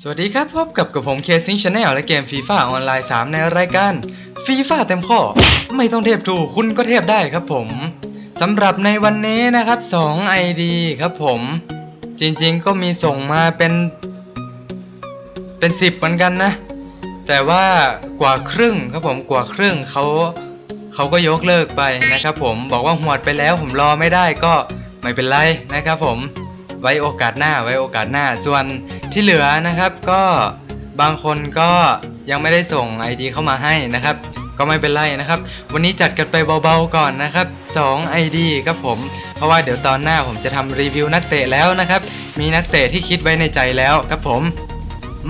สวัสดีครับ พบกับกับผมเคซิงชาแนลและเกมฟีฟ่าออนไลน์ 3 ในรายการฟีฟ่าเต็มข้อ ไม่ต้องเทพทูคุณก็เทพได้ครับผมสำหรับในวันนี้นะครับ 2 ID ครับผม จริงๆก็มีส่งมาเป็น เป็น 10 เหมือนกันนะ แต่ว่ากว่าครึ่งครับผมกว่าครึ่งเขาเขาก็ยกเลิกไปนะครับผมบอกว่าหวดไปแล้วผมรอไม่ได้ก็ไม่เป็นไรนะครับผม ว้โอกาสหน้าไว้โอกาสหน้า ส่วนที่เหลือนะครับก็บางคนก็ยังไม่ได้ส่ง ID เข้ามาให้นะครับ ก็ไม่เป็นไรนะครับ วันนี้จัดกันไปเบาๆก่อนนะครับ2 ID ครับผม เพราะว่าเดี๋ยวตอนหน้าผมจะทำรีวิวนักเตะแล้วนะครับ มีนักเตะที่คิดไว้ในใจแล้วครับผม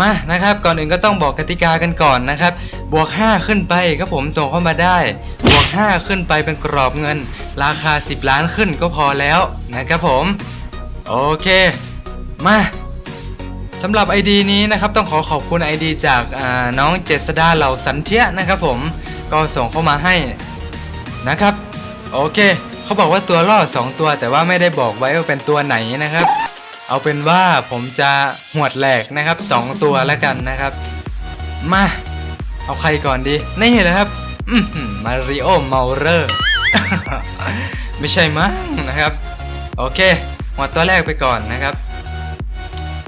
มานะครับก่อนอื่นก็ต้องบอกกติกากันก่อนนะครับ บวก 5 ขึ้นไปครับผมส่งเข้ามาได้ บวก 5 ขึ้นไปเป็นกรอบเงิน ราคา 10 ล้านขึ้นก็พอแล้วนะครับผม โอเค มาสำหรับ ID นี้นะครับต้องขอขอบคุณ ID จากอ่าน้องเจษดาเหล่าสันเทียนะครับผมก็ส่งเข้ามาให้นะครับ โอเค เขาบอกว่าตัวล่อ2 ตัวแต่ว่าไม่ได้บอกไว้ว่าเป็นตัวไหนนะครับ เอาเป็นว่าผมจะหวดแหลกนะครับ 2 ตัวแล้วกันนะครับ มาเอาใครก่อนดีนี่เลยครับมาริโอเมาเรอร์ไม่ใช่มั้งนะครับ โอเค หมดตัวแรกไปก่อนนะครับ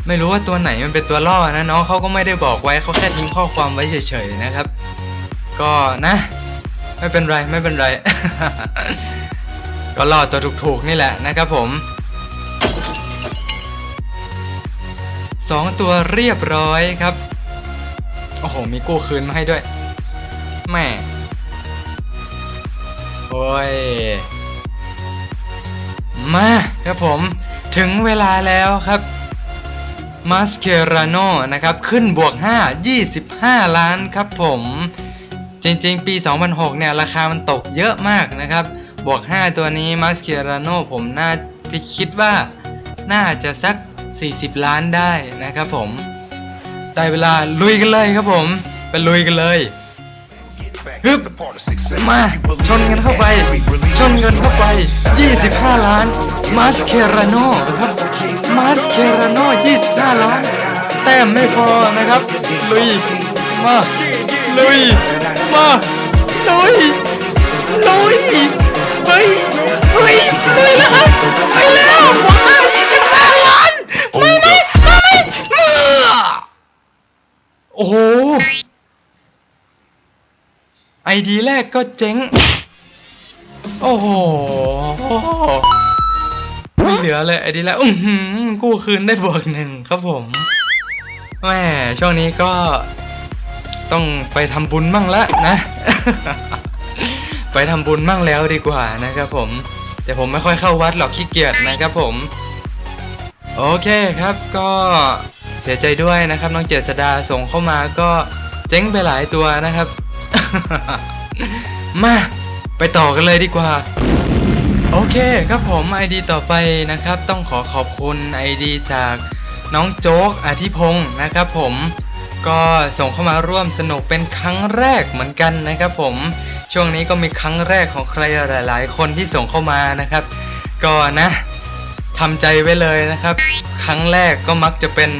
ไม่รู้ว่าตัวไหนมันเป็นตัวล่อนะน้องเขาก็ไม่ได้บอกไว้เขาแค่ทิ้งข้อความไว้เฉยๆนะครับ ก็นะ ไม่เป็นไรไม่เป็นไร ก็ล่อตัวถูกๆนี่แหละนะครับผมสองตัวเรียบร้อยครับ โอ้โห มีกู้คืนมาให้ด้วย แม่ โอ้ย มาครับผมถึงเวลาแล้วครับมาสเคราโนนะครับ ขึ้นบวก 5 25 ล้านครับผม จริงๆ ปี 2006 เนี่ย ราคามันตกเยอะมากนะครับ บวก 5 ตัวนี้มาสเคราโนผมน่าพี่คิดว่าน่าจะสัก 40 ล้านได้นะครับผม ได้เวลาลุยกันเลยครับผม ไปลุยกันเลย ฮึบมาชนกันเข้าไป ชนกันเข้าไป 25 ล้าน มาสเคราโนครับ มาสเคราโน่25 ล้าน แต้มไม่พอนะครับ ลุย มา ลุย มา ลุย ลุย เฮ้ย เฮ้ยลุยแล้วครับไปแล้วว้า25 ล้านไม่ไม่ไม่เอื้อโอ้โห ไอดีแรกก็เจ๊ง โอ้โห ไม่เหลือเลยไอดีแรกอือหือกู้คืนได้บวกหนึ่งครับผมแม่ช่วงนี้ก็ต้องไปทำบุญมั่งละนะ ไปทำบุญมั่งแล้วดีกว่านะครับผม แต่ผมไม่ค่อยเข้าวัดหรอกขี้เกียจนะครับผม โอเคครับก็เสียใจด้วยนะครับน้องเจษดาส่งเข้ามาก็เจ๊งไปหลายตัวนะครับ มา ไปต่อกันเลยดีกว่า โอเคครับผม ID ต่อไปนะครับ ต้องขอขอบคุณ ID จากน้องโจ๊กอาทิพงศ์นะครับผมก็ส่งเข้ามาร่วมสนุกเป็นครั้งแรกเหมือนกันนะครับผมช่วงนี้ก็มีครั้งแรกของใครหลาย ๆ คนที่ส่งเข้ามานะครับ ก็นะทำใจไว้เลยนะครับ ครั้งแรกก็มักจะเป็น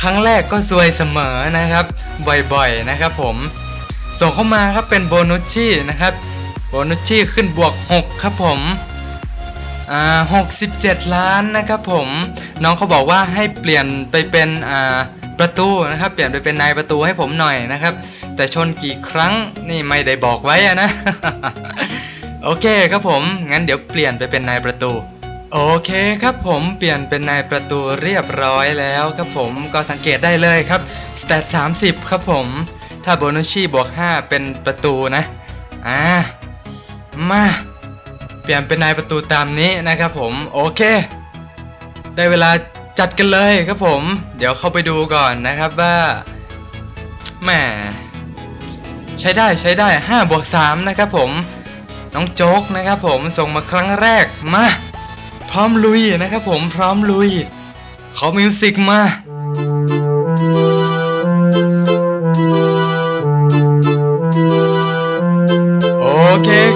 ครั้งแรกก็ซวยเสมอนะครับ บ่อยๆนะครับผมส่งเข้ามาครับเป็นโบนุชชี่นะครับโบนุชชี่ขึ้นบวก 6 ครับผมอ่า67 ล้านนะครับผมน้องเขาบอกว่าให้เปลี่ยนไปเป็นอ่าประตูนะครับ เปลี่ยนไปเป็นนายประตูให้ผมหน่อยนะครับ แต่ชนกี่ครั้งนี่ไม่ได้บอกไว้อะนะโอเคครับผมงั้นเดี๋ยวเปลี่ยนไปเป็นนายประตูโอเคครับผมเปลี่ยนเป็นนายประตูเรียบร้อยแล้วครับผมก็สังเกตได้เลยครับ สเตต30 ครับผม ถ้าโบนัสชีบวก 5 เป็นประตูนะ อ่า มา เปลี่ยนเป็นนายประตูตามนี้นะครับผม โอเค ได้เวลาจัดกันเลยครับผม เดี๋ยวเข้าไปดูก่อนนะครับว่าแหมใช้ได้ใช้ได้5บวก3นะครับผม น้องโจ๊กนะครับผมส่งมาครั้งแรกมา พร้อมลุยนะครับผมพร้อมลุย ขอมิวสิกมา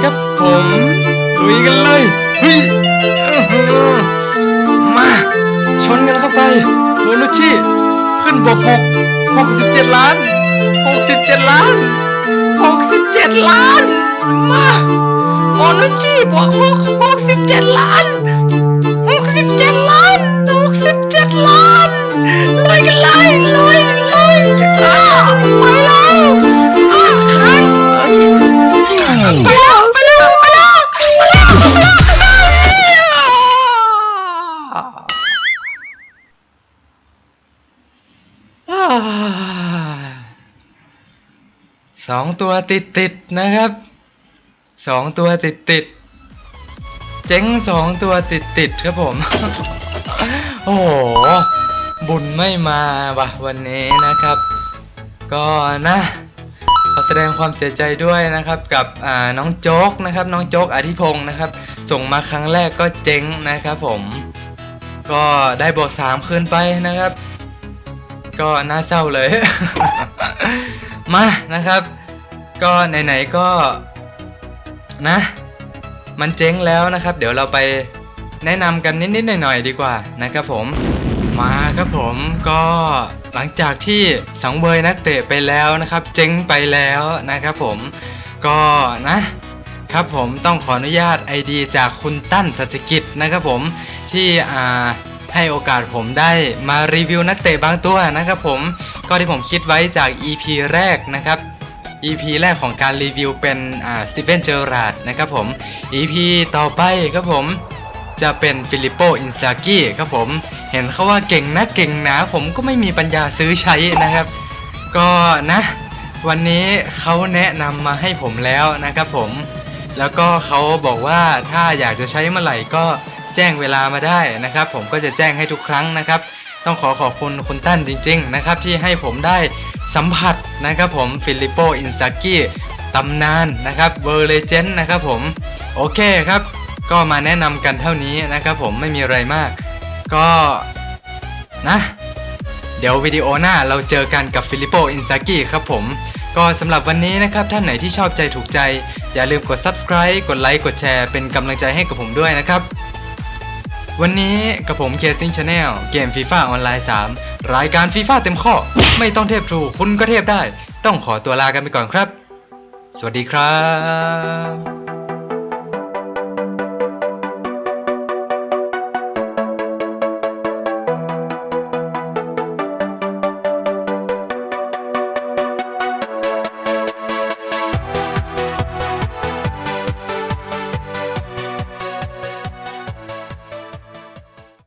ครับผมลุยกันเลยเฮ้ยมาชนกันเข้าไปโบนุชชิขึ้นบวกหกหกสิบเจ็ดล้านหกสิบเจ็ดล้านหกสิบเจ็ดล้านมาโมนุชิบวกหกหกสิบเจ็ดล้าน สองตัวติดติดนะครับสองตัวติดติดเจ๊งสองตัวติดติดครับผม โอ้โห บุญไม่มาวะวันนี้นะครับ ก็นะขอแสดงความเสียใจด้วยนะครับกับน้องโจ๊กนะครับ น้องโจ๊กอธิพงศ์นะครับ ส่งมาครั้งแรกก็เจ๊งนะครับผม ก็ได้บวกสามคืนไปนะครับ ก็น่าเศร้าเลย มานะครับ ก็ไหนๆก็นะ มันเจ๊งแล้วนะครับ เดี๋ยวเราไปแนะนำกันนิดๆหน่อยๆดีกว่านะครับผมมาครับผมก็หลังจากที่สังเวยนักเตะไปแล้วนะครับ เจ๊งไปแล้วนะครับผมก็นะครับผมต้องขออนุญาต ID จากคุณตั้นสัจกิจนะครับผมที่อ่าให้โอกาสผมได้มารีวิวนักเตะบางตัวนะครับผมก็ที่ผมคิดไว้จาก EP แรกนะครับ EP แรกของการรีวิวเป็นอ่าสตีเฟนเจอราร์ดนะครับผม EP ต่อไปครับผมจะเป็นฟิลิปโปอินซากิครับผม เห็นเขาว่าเก่งนะเก่งหนาผมก็ไม่มีปัญญาซื้อใช้นะครับ ก็นะ วันนี้เขาแนะนำมาให้ผมแล้วนะครับผม แล้วก็เขาบอกว่าถ้าอยากจะใช้เมื่อไหร่ก็แจ้งเวลามาได้นะครับ ผมก็จะแจ้งให้ทุกครั้งนะครับ ต้องขอขอบคุณคุณตั้นจริง ๆ นะครับ ที่ให้ผมได้สัมผัสนะครับผมฟิลิปโปอินซากิตำนานนะครับเวอร์เลเจนนะครับผม โอเคครับ ก็มาแนะนำกันเท่านี้นะครับผมไม่มีอะไรมาก ก็นะ เดี๋ยววิดีโอหน้าเราเจอกันกับฟิลิปโปอินซากิครับผม ก็สำหรับวันนี้นะครับ ท่านไหนที่ชอบใจถูกใจ อย่าลืมกด subscribe กดไลค์กดแชร์เป็นกำลังใจให้กับผมด้วยนะครับ วันนี้กับผมเคซิงชาแนลเกมฟีฟ่าออนไลน์ 3 รายการฟีฟ่าเต็มข้อ ไม่ต้องเทพทรูคุณก็เทพได้ ต้องขอตัวลากันไปก่อนครับ สวัสดีครับ